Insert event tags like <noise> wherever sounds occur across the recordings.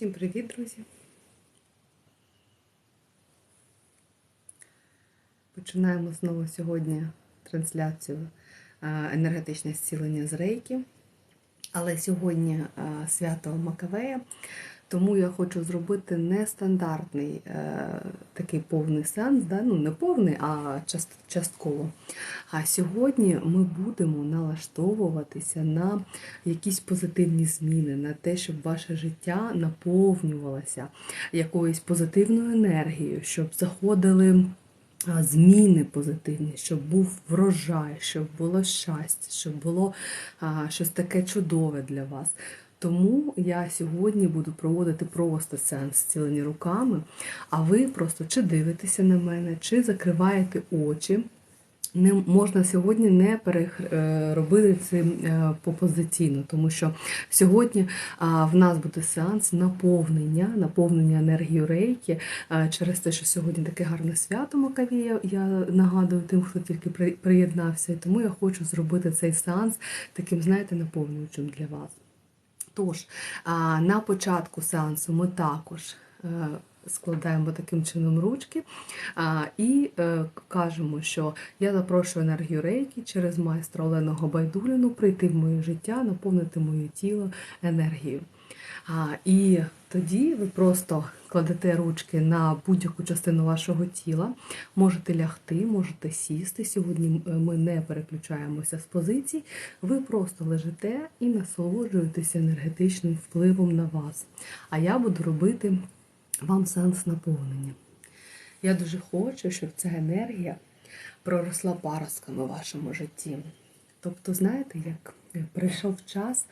Всім привіт, друзі! Починаємо знову сьогодні трансляцію енергетичне зцілення з рейки. Але сьогодні свято Макавея, тому я хочу зробити нестандартний е, такий повний сеанс, да? ну не повний, а част- частково. А сьогодні ми будемо налаштовуватися на якісь позитивні зміни, на те, щоб ваше життя наповнювалося якоюсь позитивною енергією, щоб заходили. Зміни позитивні, щоб був врожай, щоб було щастя, щоб було щось таке чудове для вас. Тому я сьогодні буду проводити просто сеанс зцілення руками, а ви просто чи дивитеся на мене, чи закриваєте очі. Не можна сьогодні не переробити це е, попозиційно, тому що сьогодні в нас буде сеанс наповнення, наповнення енергією рейки через те, що сьогодні таке гарне свято Макавія. Я нагадую тим, хто тільки при- приєднався, і тому я хочу зробити цей сеанс таким, знаєте, наповнюючим для вас. Тож, на початку сеансу ми також е, складаємо таким чином ручки і е, кажемо, що я запрошую енергію рейки через майстра Олену Байдуліну прийти в моє життя, наповнити моє тіло енергією. І тоді ви просто кладете ручки на будь-яку частину вашого тіла, можете лягти, можете сісти. Сьогодні е, ми не переключаємося з позицій. Ви просто лежите і насолоджуєтеся енергетичним впливом на вас. А я буду робити вам сеанс наповнення. Я дуже хочу, щоб ця енергія проросла паростками в вашому житті. Тобто, знаєте, як прийшов час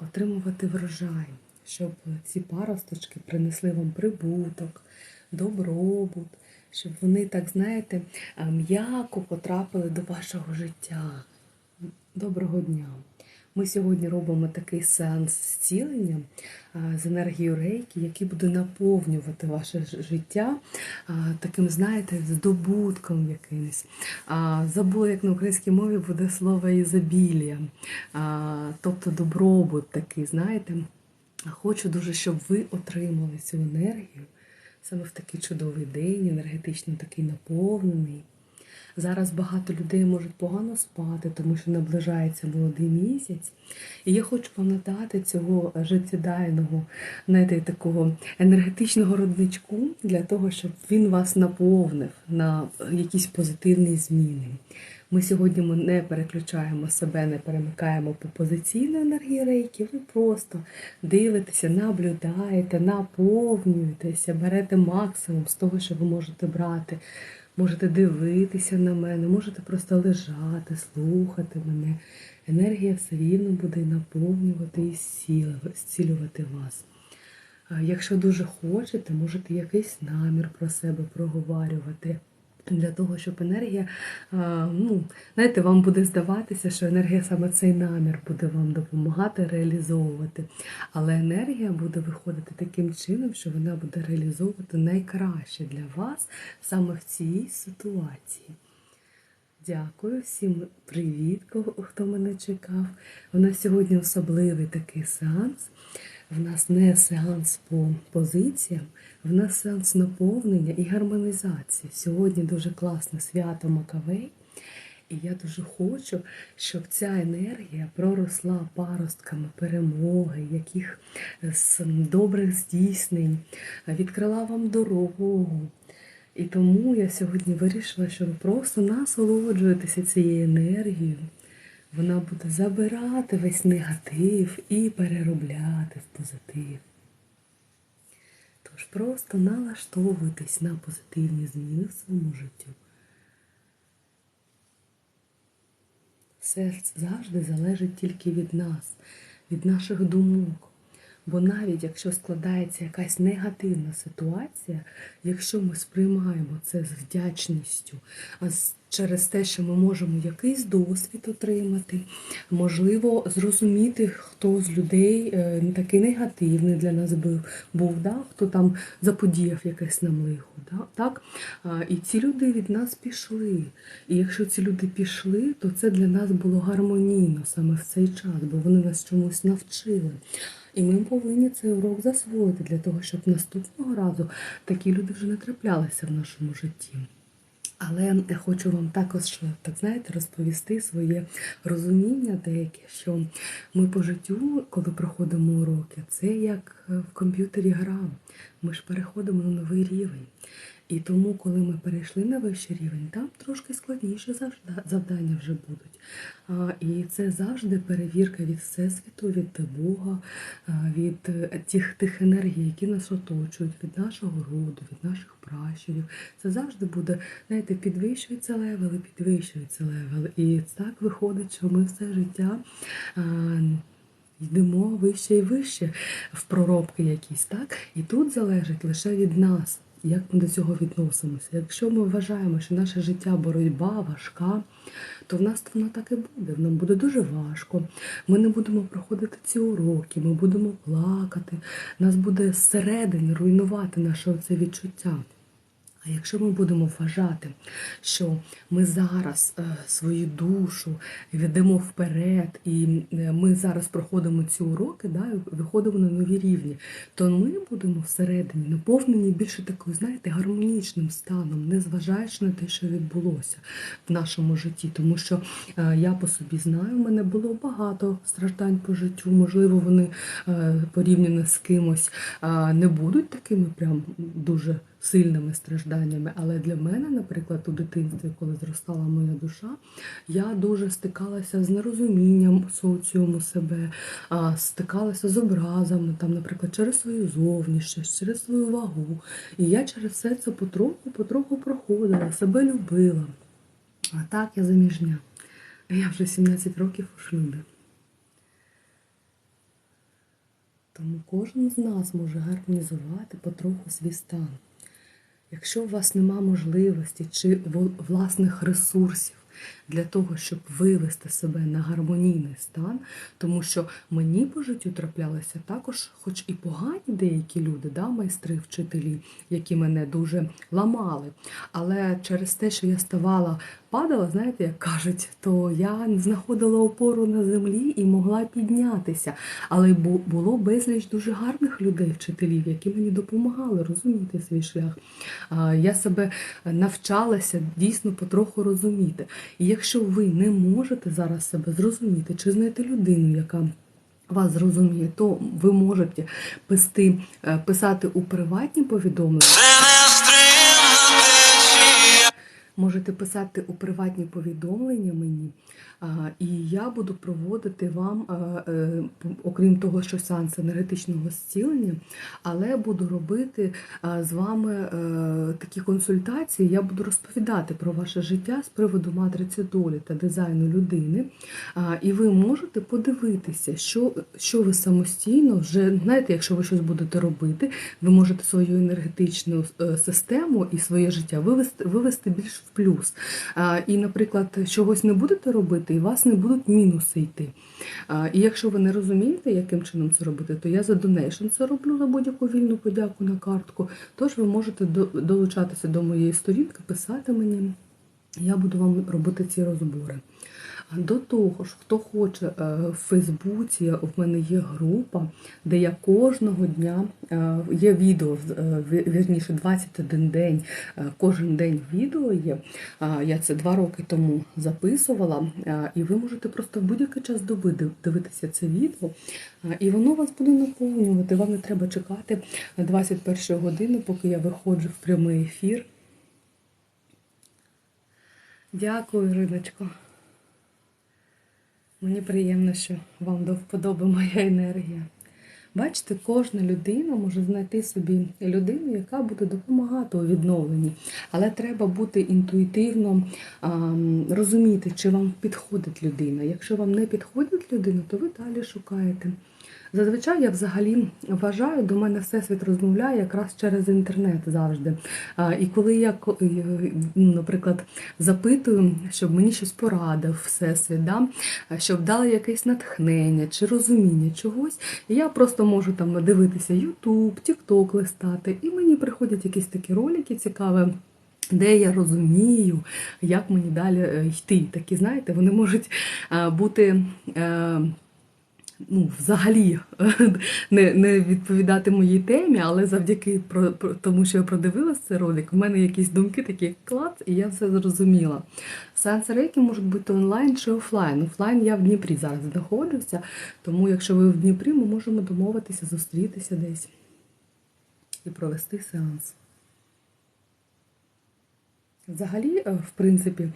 отримувати врожай, щоб ці паросточки принесли вам прибуток, добробут, щоб вони, так знаєте, м'яко потрапили до вашого життя. Доброго дня! Ми сьогодні робимо такий сеанс зцілення з енергією рейки, який буде наповнювати ваше життя таким, знаєте, здобутком якимось. Забула, як на українській мові буде слово ізобілія, тобто добробут такий, знаєте. Хочу дуже, щоб ви отримали цю енергію саме в такий чудовий день, енергетично такий наповнений. Зараз багато людей можуть погано спати, тому що наближається молодий місяць. І я хочу вам надати цього життєдайного, знаєте, такого енергетичного родничку для того, щоб він вас наповнив на якісь позитивні зміни. Ми сьогодні не переключаємо себе, не перемикаємо по позиційної енергії рейки. Ви просто дивитеся, наблюдаєте, наповнюєтеся, берете максимум з того, що ви можете брати. Можете дивитися на мене, можете просто лежати, слухати мене. Енергія все рівно буде наповнювати і зцілювати- вас. Якщо дуже хочете, можете якийсь намір про себе проговорювати. Для того, щоб енергія, ну, знаєте, вам буде здаватися, що енергія саме цей намір буде вам допомагати реалізовувати. Але енергія буде виходити таким чином, що вона буде реалізовувати найкраще для вас саме в цій ситуації. Дякую всім привіт, хто мене чекав. У нас сьогодні особливий такий сеанс. В нас не сеанс по позиціям, в нас сеанс наповнення і гармонізації. Сьогодні дуже класне свято Макавей. І я дуже хочу, щоб ця енергія проросла паростками перемоги, яких з добрих здійснень, відкрила вам дорогу. І тому я сьогодні вирішила, що ви просто насолоджуєтеся цією енергією. Вона буде забирати весь негатив і переробляти в позитив. Тож просто налаштовуйтесь на позитивні зміни в своєму життю. Серце завжди залежить тільки від нас, від наших думок. Бо навіть якщо складається якась негативна ситуація, якщо ми сприймаємо це з вдячністю, а через те, що ми можемо якийсь досвід отримати, можливо, зрозуміти, хто з людей е, такий негативний для нас був, да? хто там заподіяв якесь нам лихо. Да? Так? І ці люди від нас пішли. І якщо ці люди пішли, то це для нас було гармонійно саме в цей час, бо вони нас чомусь навчили. І ми повинні цей урок засвоїти для того, щоб наступного разу такі люди вже не траплялися в нашому житті. Але я хочу вам також, так знаєте, розповісти своє розуміння деяке, що ми по життю, коли проходимо уроки, це як е, в комп'ютері гра. Ми ж переходимо на новий рівень. І тому, коли ми перейшли на вищий рівень, там трошки складніші завжди- завдання вже будуть. І це завжди перевірка від Всесвіту, від Бога, від е, тих, тих енергій, які нас оточують, від нашого роду, від наших пращурів. Це завжди буде, знаєте, підвищується левел і підвищується левел. І так виходить, що ми все життя. Йдемо вище і вище в проробки якісь, так? І тут залежить лише від нас, як ми до цього відносимося. Якщо ми вважаємо, що наше життя боротьба важка, то в нас воно так і буде. Нам буде дуже важко. Ми не будемо проходити ці уроки, ми будемо плакати, нас буде зсередини руйнувати наше оце відчуття. А якщо ми будемо вважати, що ми зараз е, свою душу ведемо вперед, і е, ми зараз проходимо ці уроки, да, виходимо на нові рівні, то ми будемо всередині наповнені більше такою, знаєте, гармонічним станом, не зважаючи на те, що відбулося в нашому житті. Тому що е, я по собі знаю, в мене було багато страждань по життю. Можливо, вони порівняно з кимось не будуть такими прям дуже сильними стражданнями. Але для мене, наприклад, у дитинстві, коли зростала моя душа, я дуже стикалася з нерозумінням соціуму себе, стикалася з образами, там, наприклад, через свою зовнішність, через свою вагу. І я через все це потроху, потроху проходила, себе любила. А так я заміжня. Я вже 17 років у шлюбі. Тому кожен з нас може гармонізувати потроху свій стан. Якщо у вас нема можливості чи власних ресурсів для того, щоб вивести себе на гармонійний стан, тому що мені по життю траплялися також, хоч і погані деякі люди, да, майстри, вчителі, які мене дуже ламали. Але через те, що я ставала, падала, знаєте, як кажуть, то я знаходила опору на землі і могла піднятися. Але було безліч дуже гарних людей, вчителів, які мені допомагали розуміти свій шлях. Я себе навчалася дійсно потроху розуміти. І якщо ви не можете зараз себе зрозуміти чи знайти людину, яка вас зрозуміє, то ви можете писати, е, писати у приватні повідомлення. Можете писати у приватні повідомлення мені, і я буду проводити вам, е, окрім того, що сеанс енергетичного зцілення, але буду робити з вами е, такі консультації. Я буду розповідати про ваше життя з приводу матриці долі та дизайну людини. І ви можете подивитися, що, що ви самостійно вже знаєте, якщо ви щось будете робити, ви можете свою енергетичну е, систему і своє життя вивести, вивести більш в плюс. І, наприклад, чогось не будете робити, і вас не будуть мінуси йти. І якщо ви не розумієте, яким чином це робити, то я за донейшн це роблю за будь-яку вільну подяку на картку. Тож ви можете долучатися до моєї сторінки, писати мені. Я буду вам робити ці розбори. До того ж, хто хоче е, в Фейсбуці, в мене є група, де я кожного дня е, є відео, е, вірніше 21 день, е, кожен день відео є. Я це два роки тому записувала, е, і ви можете просто в будь-який час доби дивитися це відео, е, і воно вас буде наповнювати. Вам не треба чекати 21 години, поки я виходжу в прямий ефір. Дякую, Іриночко. Мені приємно, що вам до вподоби моя енергія. Бачите, кожна людина може знайти собі людину, яка буде допомагати у відновленні. Але треба бути інтуїтивно а, розуміти, чи вам підходить людина. Якщо вам не підходить людина, то ви далі шукаєте. Зазвичай я взагалі вважаю, до мене всесвіт розмовляє якраз через інтернет завжди. І коли я, е, ну, наприклад, запитую, щоб мені щось порадив всесвіт, да? щоб дали якесь натхнення чи розуміння чогось, я просто можу там дивитися YouTube, TikTok листати, і мені приходять якісь такі ролики цікаві. Де я розумію, як мені далі е, йти. Такі, знаєте, вони можуть е, бути ну, взагалі <laughs> не не відповідати моїй темі, але завдяки про, про тому, що я продивилася цей ролик, в мене якісь думки такі клас, і я все зрозуміла. Сеанси рейки можуть бути онлайн чи офлайн. Офлайн я в Дніпрі зараз знаходжуся, тому якщо ви в Дніпрі, ми можемо домовитися, зустрітися десь і провести сеанс. Взагалі, е, в принципі,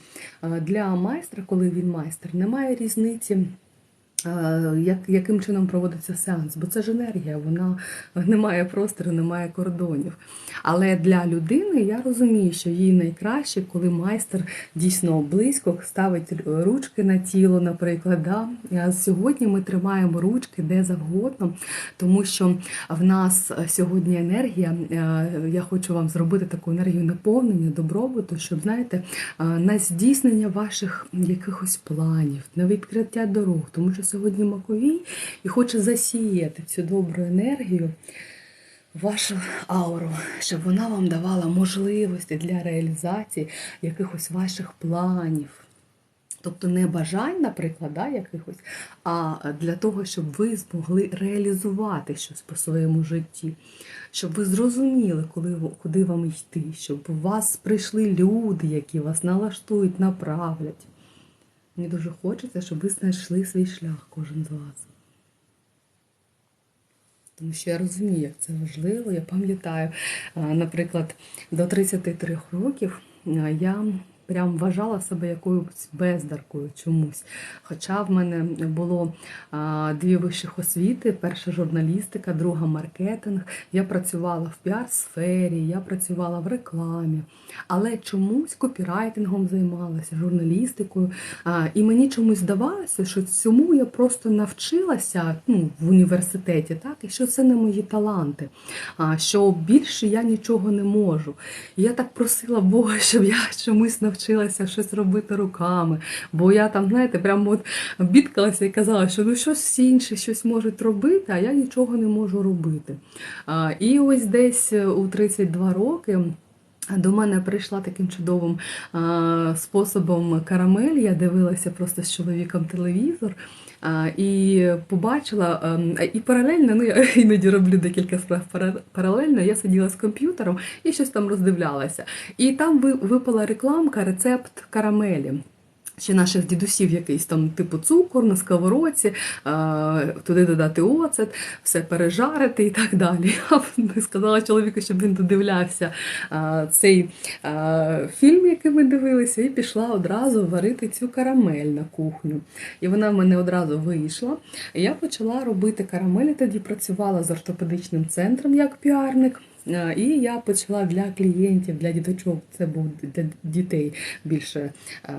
е, для майстра, коли він майстер, немає різниці. Як, яким чином проводиться сеанс? Бо це ж енергія, вона не має простору, не має кордонів. Але для людини я розумію, що їй найкраще, коли майстер дійсно близько ставить ручки на тіло, наприклад. Да? А Сьогодні ми тримаємо ручки де завгодно, тому що в нас сьогодні енергія. е, Я хочу вам зробити таку енергію наповнення, добробуту, щоб знаєте, е, на здійснення ваших якихось планів, на відкриття дорог, тому що сьогодні Маковій і хоче засіяти цю добру енергію. Вашу ауру, щоб вона вам давала можливості для реалізації якихось ваших планів. Тобто не бажань, наприклад, да, якихось, а для того, щоб ви змогли реалізувати щось по своєму житті, щоб ви зрозуміли, коли, куди вам йти, щоб у вас прийшли люди, які вас налаштують, направлять. Мені дуже хочеться, щоб ви знайшли свій шлях, кожен з вас. Тому що я розумію, як це важливо. Я пам'ятаю, наприклад, до 33 років я прям вважала себе якоюсь бездаркою чомусь. Хоча в мене було а, дві вищих освіти: перша журналістика, друга маркетинг. Я працювала в піар-сфері, я працювала в рекламі, але чомусь копірайтингом займалася, журналістикою. А, І мені чомусь здавалося, що цьому я просто навчилася ну, в університеті, так, і що це не мої таланти, а, що більше я нічого не можу. І я так просила Бога, щоб я чомусь навчилася щось робити руками. Бо я там, знаєте, прямо от бідкалася і казала, що ну щось інше, щось можуть робити, а я нічого не можу робити. А, І ось десь у 32 роки. До мене прийшла таким чудовим а, способом карамель. Я дивилася просто з чоловіком телевізор і побачила, ем, і паралельно, ну я <laughs> іноді роблю декілька справ пара- паралельно, я сиділа з комп'ютером і щось там роздивлялася. І там ви- випала рекламка, рецепт карамелі. Ще наших дідусів якийсь там типу цукор на сковородці, туди додати оцет, все пережарити і так далі. <laughs> Я сказала чоловіку, щоб він додивлявся цей фільм, який ми дивилися, і пішла одразу варити цю карамель на кухню. І вона в мене одразу вийшла. Я почала робити карамель, тоді працювала з ортопедичним центром як піарник. Е, І я почала для клієнтів, для діточок, це був для дітей більше е,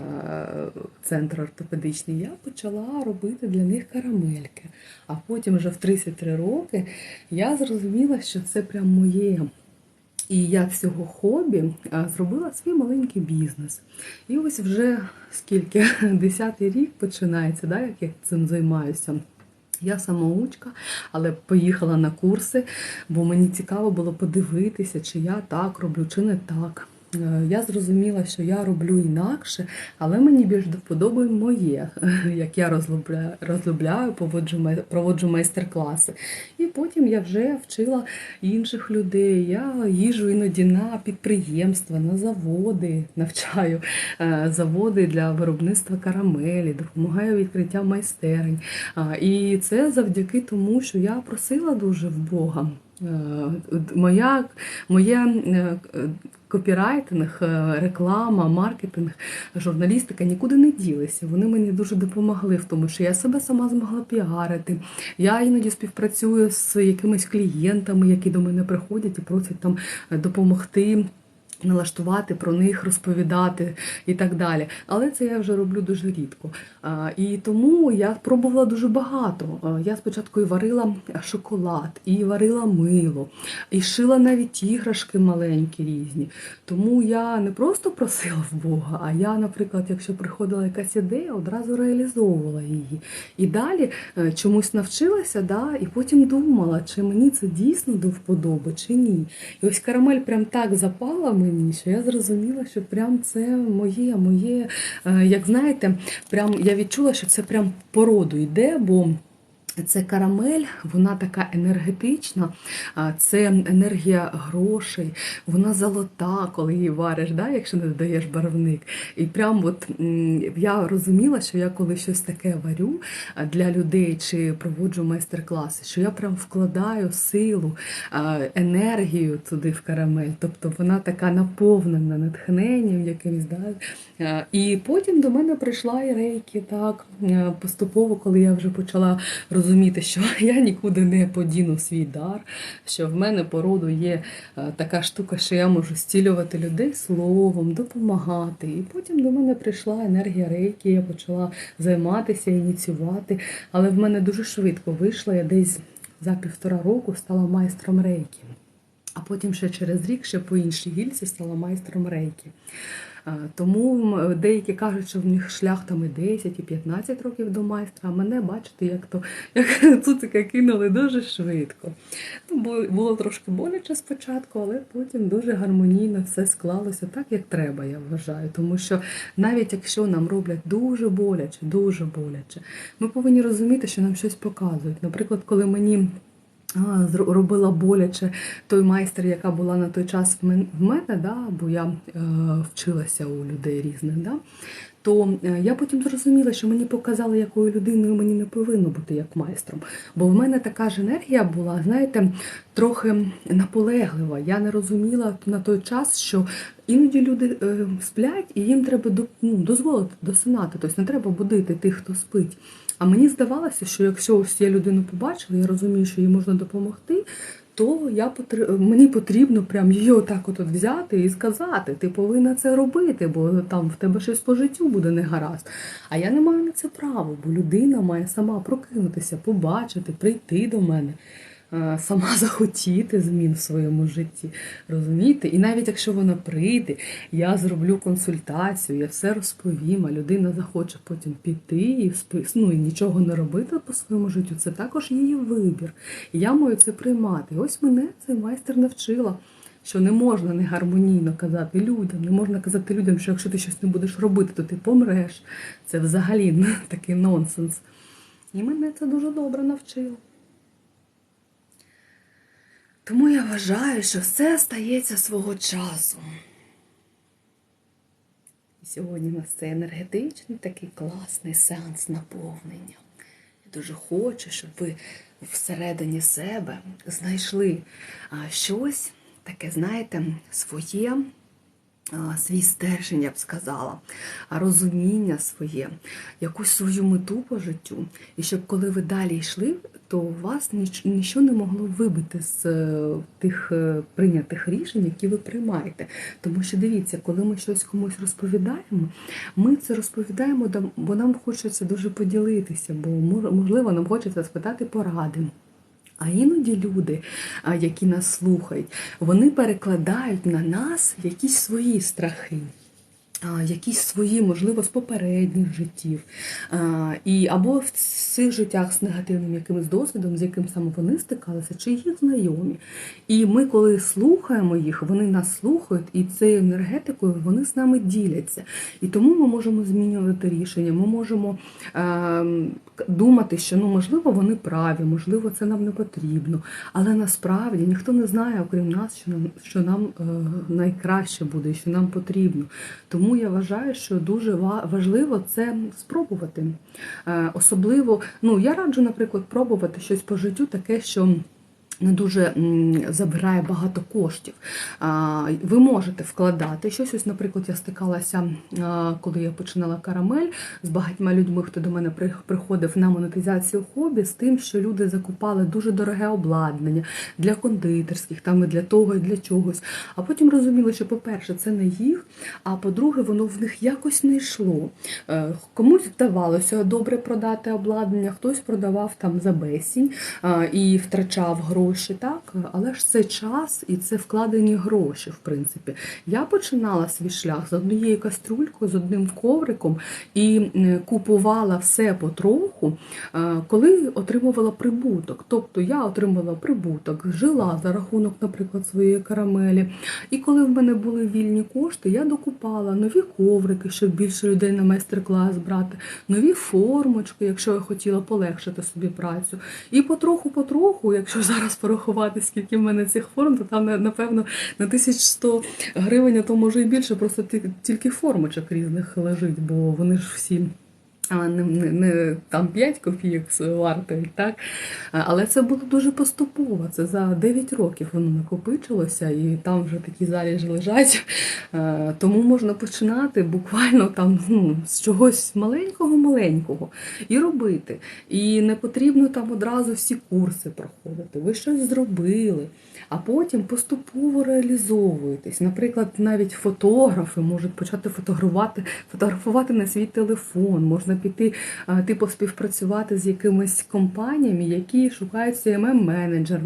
центр ортопедичний. Я почала робити для них карамельки. А потім, вже в 33 роки, я зрозуміла, що це прям моє. І я цього хобі зробила свій маленький бізнес. І ось вже скільки, <laughs> десятий рік починається, да, як я цим займаюся. Я самоучка, але поїхала на курси, бо мені цікаво було подивитися, чи я так роблю, чи не так. Е, Я зрозуміла, що я роблю інакше, але мені більш до вподоби моє, <laughs> як я розлюбляю, розлюбляю поводжу, проводжу майстер-класи. І потім я вже вчила інших людей. Я їжджу іноді на підприємства, на заводи, навчаю е, заводи для виробництва карамелі, допомагаю відкриття майстерень. І це завдяки тому, що я просила дуже в Бога. Е, Моя, е, копірайтинг, е, реклама, маркетинг, журналістика нікуди не ділися. Вони мені дуже допомогли в тому, що я себе сама змогла піарити. Я іноді співпрацюю з якимись клієнтами, які до мене приходять і просять там е, допомогти. Налаштувати про них, розповідати і так далі. Але це я вже роблю дуже рідко. І тому я пробувала дуже багато. Я спочатку і варила шоколад, і варила мило, і шила навіть іграшки маленькі різні. Тому я не просто просила в Бога, а я, наприклад, якщо приходила якась ідея, одразу реалізовувала її. І далі е, чомусь навчилася, да, і потім думала, чи мені це дійсно до вподоби, чи ні. І ось карамель прям так запала мені, що я зрозуміла, що прям це моє, моє, е, як знаєте, прям я відчула, що це прям по роду йде, бо. Це карамель, вона така енергетична, це енергія грошей, вона золота, коли її вариш, да, якщо не додаєш барвник. І прям от я розуміла, що я коли щось таке варю для людей чи проводжу майстер-класи, що я прям вкладаю силу, енергію туди в карамель. Тобто вона така наповнена натхненням якимось. Да? І потім до мене прийшла і рейки, так, поступово, коли я вже почала розуміти, що <laughs> я нікуди не подіну свій дар, що в мене по роду є е, така штука, що я можу зцілювати людей словом, допомагати. І потім до мене прийшла енергія рейки, я почала займатися, ініціювати. Але в мене дуже швидко вийшло, я десь за півтора року стала майстром рейки. А потім ще через рік, ще по іншій гільці стала майстром рейки. Е, Тому деякі кажуть, що в них шлях там і 10, і 15 років до майстра, а мене бачите, як то як <laughs> цуцика кинули дуже швидко. Ну, бу- було трошки боляче спочатку, але потім дуже гармонійно все склалося так, як треба, я вважаю. Тому що навіть якщо нам роблять дуже боляче, дуже боляче, ми повинні розуміти, що нам щось показують. Наприклад, коли мені робила боляче той майстер, яка була на той час в мене, да, бо я е, вчилася у людей різних. Да, то е, я потім зрозуміла, що мені показали, якою людиною мені не повинно бути як майстром. Бо в мене така ж енергія була, знаєте, трохи наполеглива. Я не розуміла на той час, що іноді люди е, сплять, і їм треба ну, дозволити досинати. Тобто не треба будити тих, хто спить. А мені здавалося, що якщо ось я людину побачила, я розумію, що їй можна допомогти, то я потр- мені потрібно прям її отак от взяти і сказати, ти повинна це робити, бо там в тебе щось по життю буде не гаразд. А я не маю на це права, бо людина має сама прокинутися, побачити, прийти до мене. Е, Сама <laughs> захотіти змін в своєму житті, розумієте? І навіть якщо вона прийде, я зроблю консультацію, я все розповім, а людина захоче потім піти і ну, і нічого не робити по своєму життю. Це також її вибір. І я маю це приймати. І ось мене цей майстер навчила, що не можна негармонійно казати людям, не можна казати людям, що якщо ти щось не будеш робити, то ти помреш. Це взагалі <laughs> такий нонсенс. І мене це дуже добре навчило. Тому я вважаю, що все стається свого часу. І сьогодні у нас це енергетичний такий класний сеанс наповнення. Я дуже хочу, щоб ви всередині себе знайшли щось таке, знаєте, своє, свій стержень, я б сказала, розуміння своє, якусь свою мету по життю. І щоб коли ви далі йшли, то вас ніч- нічого не могло вибити з е, тих е, прийнятих рішень, які ви приймаєте. Тому що дивіться, коли ми щось комусь розповідаємо, ми це розповідаємо, бо нам хочеться дуже поділитися, бо можливо нам хочеться спитати поради. А іноді люди, які нас слухають, вони перекладають на нас якісь свої страхи. Якісь свої, можливо, з попередніх життів, і або в цих життях з негативним якимось досвідом, з яким саме вони стикалися, чи їх знайомі. І ми, коли слухаємо їх, вони нас слухають, і цією енергетикою вони з нами діляться. І тому ми можемо змінювати рішення. Ми можемо думати, що ну можливо вони праві, можливо, це нам не потрібно. Але насправді ніхто не знає, окрім нас, що нам що нам е, найкраще буде, що нам потрібно. Тому я вважаю, що дуже важливо це спробувати. Е, особливо, ну я раджу, наприклад, пробувати щось по життю, таке, що. Не дуже забирає багато коштів. Ви можете вкладати щось. Ось, наприклад, я стикалася, коли я починала карамель з багатьма людьми, хто до мене приходив на монетизацію хобі, з тим, що люди закупали дуже дороге обладнання для кондитерських, там і для того, і для чогось. А потім розуміли, що, по-перше, це не їх, а по-друге, воно в них якось не йшло. Е, Комусь вдавалося добре продати обладнання, хтось продавав там за безцінь а, і втрачав гроші. Гроші, так, але ж це час і це вкладені гроші, в принципі. Я починала свій шлях з однією каструлькою, з одним ковриком і купувала все потроху, е, коли отримувала прибуток. Тобто я отримувала прибуток, жила за рахунок, наприклад, своєї карамелі. І коли в мене були вільні кошти, я докупала нові коврики, щоб більше людей на майстер-клас брати, нові формочки, якщо я хотіла полегшити собі працю. І потроху-потроху, якщо <laughs> зараз порахувати, скільки в мене цих форм, то там напевно на 1100 гривень, а то може і більше, просто тільки формочок різних лежить, бо вони ж всі. Не, не, не там 5 копійок вартують, так? Але це було дуже поступово. Це за 9 років воно накопичилося, і там вже такі заліжі лежать. Тому можна починати буквально там ну, з чогось маленького-маленького і робити. І не потрібно там одразу всі курси проходити. Ви щось зробили, а потім поступово реалізовуєтесь. Наприклад, навіть фотографи можуть почати фотографувати, фотографувати на свій телефон. можна піти типу співпрацювати з якимись компаніями, які шукають cmm менеджера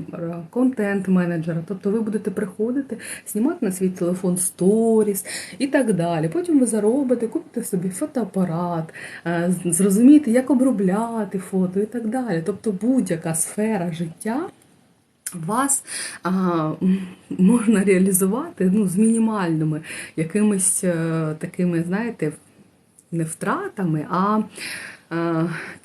контент-менеджера. Тобто ви будете приходити, знімати на свій телефон сторіс і так далі. Потім ви заробите, купите собі фотоапарат, зрозумієте, як обробляти фото і так далі. Тобто будь-яка сфера життя. Вас а, можна реалізувати ну, з мінімальними якимись а, такими, знаєте, не втратами, а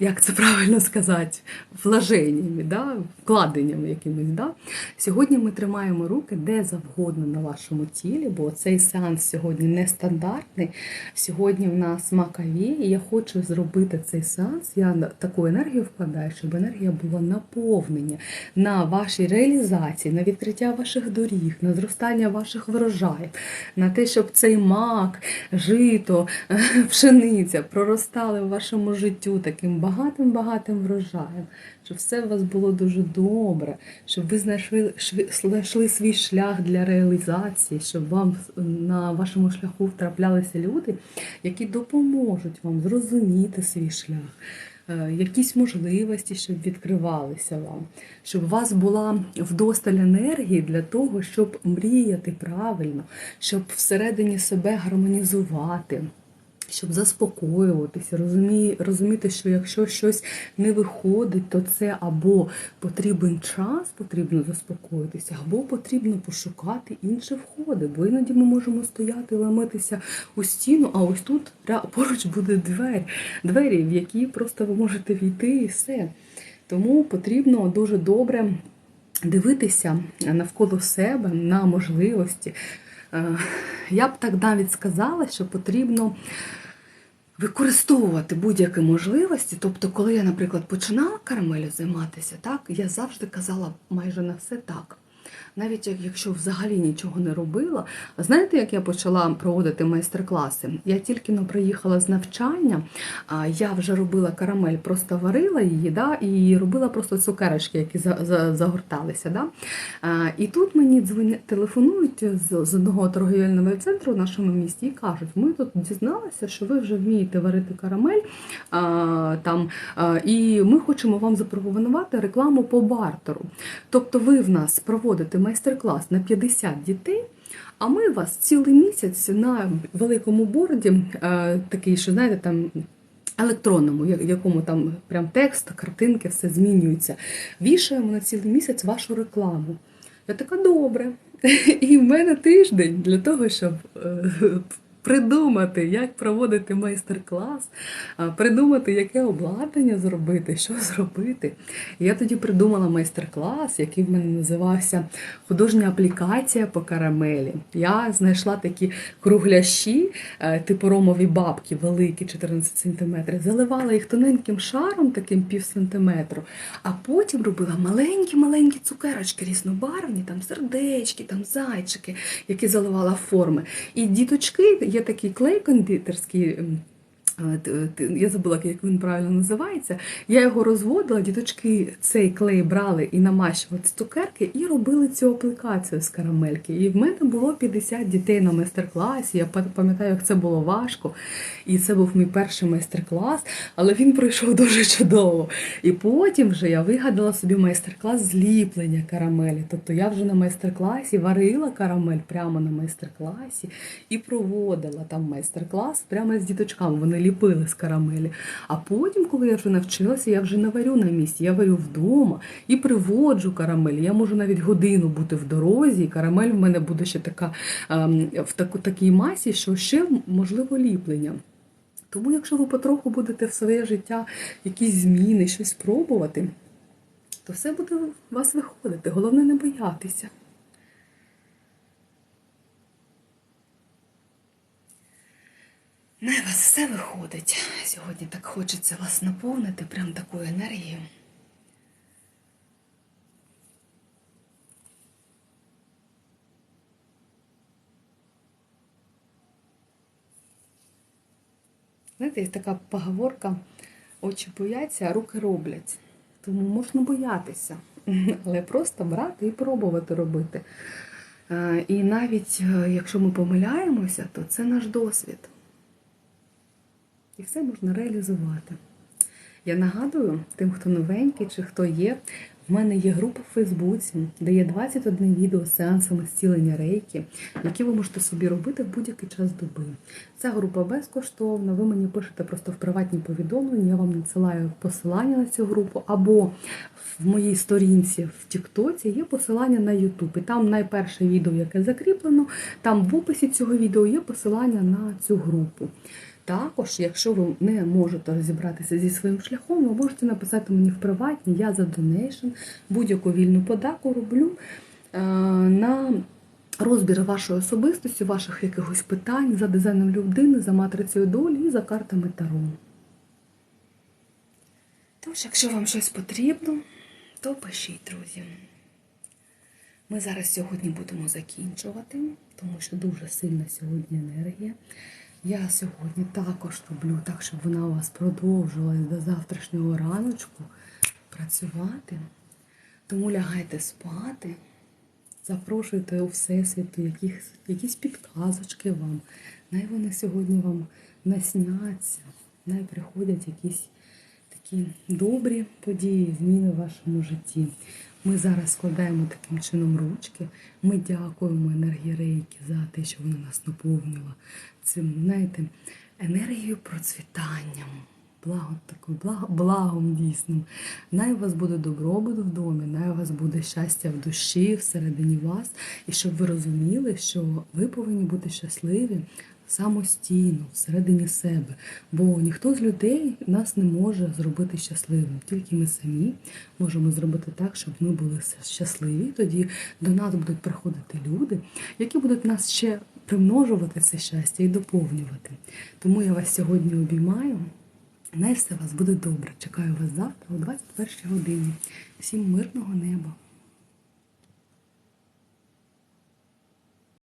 як це правильно сказати, вложеннями, да? вкладеннями якимись. Да? Сьогодні ми тримаємо руки де завгодно на вашому тілі, бо цей сеанс сьогодні нестандартний. Сьогодні в нас макові, і я хочу зробити цей сеанс. Я таку енергію вкладаю, щоб енергія була наповнення на вашій реалізації, на відкриття ваших доріг, на зростання ваших врожаїв, на те, щоб цей мак, жито, <laughs> пшениця проростали в вашому житті життю таким багатим-багатим врожаєм, щоб все у вас було дуже добре, щоб ви знайшли знайшли свій шлях для реалізації, щоб вам на вашому шляху втраплялися люди, які допоможуть вам зрозуміти свій шлях. Е, якісь можливості, щоб відкривалися вам, щоб у вас була вдосталь енергії для того, щоб мріяти правильно, щоб всередині себе гармонізувати щоб заспокоюватися, розумі, розуміти, що якщо щось не виходить, то це або потрібен час, потрібно заспокоїтися, або потрібно пошукати інші входи. Бо іноді ми можемо стояти, ламитися у стіну, а ось тут поруч буде двері, двері, в які просто ви можете війти і все. Тому потрібно дуже добре дивитися навколо себе на можливості. Е, я б так навіть сказала, що потрібно використовувати будь-які можливості. Тобто, коли я, наприклад, починала карамелю займатися, так, я завжди казала майже на все так навіть якщо взагалі нічого не робила. Знаєте, як я почала проводити майстер-класи? Я тільки но приїхала з навчання, я вже робила карамель, просто варила її, да, і робила просто цукерочки, які загорталися. Да? І тут мені дзвонять, телефонують з одного торговельного центру в нашому місті і кажуть, ми тут дізналися, що ви вже вмієте варити карамель, там, і ми хочемо вам запропонувати рекламу по бартеру. Тобто ви в нас проводите майстер-клас на 50 дітей. А ми вас цілий місяць на великому борді, е, такий, що знаєте, там електронному, якому там прям текст, картинки, все змінюється. Вішаємо на цілий місяць вашу рекламу. Я така добре. <laughs> І в мене тиждень для того, щоб е, придумати, як проводити майстер-клас, придумати, яке обладнання зробити, що зробити. я тоді придумала майстер-клас, який в мене називався Художня аплікація по карамелі. Я знайшла такі кругляші, е, типу ромові бабки, великі, 14 см, заливала їх тоненьким шаром, таким пів сантиметру, а потім робила маленькі-маленькі цукерочки різнобарвні, там сердечки, там зайчики, які заливала форми. І діточки є такий клей кондитерський. Я забула, як він правильно називається. Я його розводила, діточки цей клей брали і намащували цукерки, і робили цю аплікацію з карамельки. І в мене було 50 дітей на майстер-класі. Я пам'ятаю, як це було важко. І це був мій перший майстер-клас, але він пройшов дуже чудово. І потім вже я вигадала собі майстер-клас зліплення карамелі. Тобто я вже на майстер-класі варила карамель прямо на майстер-класі і проводила там майстер-клас прямо з діточками. Вони ліпили з карамелі. А потім, коли я вже навчилася, я вже не варю на місці, я варю вдома і приводжу карамель. Я можу навіть годину бути в дорозі, і карамель в мене буде ще така ем, в такій масі, що ще можливо ліплення. Тому, якщо ви потроху будете в своє життя якісь зміни, щось пробувати, то все буде у вас виходити. Головне не боятися. Не вас все виходить. Сьогодні так хочеться вас наповнити прям такою енергією. Знаєте, є така поговорка: очі бояться, а руки роблять. Тому можна боятися, <laughs> але просто брати і пробувати робити. Е, І навіть е, якщо ми помиляємося, то це наш досвід. І все можна реалізувати. Я нагадую тим, хто новенький чи хто є, в мене є група в Фейсбуці, де є 21 відео з сеансами зцілення рейки, які ви можете собі робити в будь-який час доби. Ця група безкоштовна. Ви мені пишете просто в приватні повідомлення, я вам надсилаю посилання на цю групу, або в моїй сторінці в Тіктоці є посилання на Ютуб. І там найперше відео, яке закріплено, там в описі цього відео є посилання на цю групу. Також, якщо ви не можете розібратися зі своїм шляхом, ви можете написати мені в приватні, я за донейшн будь-яку вільну подаку роблю е, на розбір вашої особистості, ваших якихось питань за дизайном людини, за матрицею долі і за картами Таро. Тож, якщо вам щось потрібно, то пишіть, друзі. Ми зараз сьогодні будемо закінчувати, тому що дуже сильна сьогодні енергія. Я сьогодні також роблю так, щоб вона у вас продовжувалась до завтрашнього раночку працювати. Тому лягайте спати, запрошуйте у Всесвіту якісь, якісь підказочки вам. Най вони сьогодні вам насняться, най приходять якісь такі добрі події, зміни в вашому житті. Ми зараз складаємо таким чином ручки. Ми дякуємо енергії рейки за те, що вона нас наповнила цим, знаєте, енергією процвітанням. Благо таким благо, благом дійсним. Най у вас буде добробут в домі, най у вас буде щастя в душі, всередині вас, і щоб ви розуміли, що ви повинні бути щасливі самостійно, всередині себе. Бо ніхто з людей нас не може зробити щасливим. Тільки ми самі можемо зробити так, щоб ми були щасливі. Тоді до нас будуть приходити люди, які будуть нас ще примножувати це щастя і доповнювати. Тому я вас сьогодні обіймаю. Най все вас буде добре. Чекаю вас завтра о 21 годині. Всім мирного неба!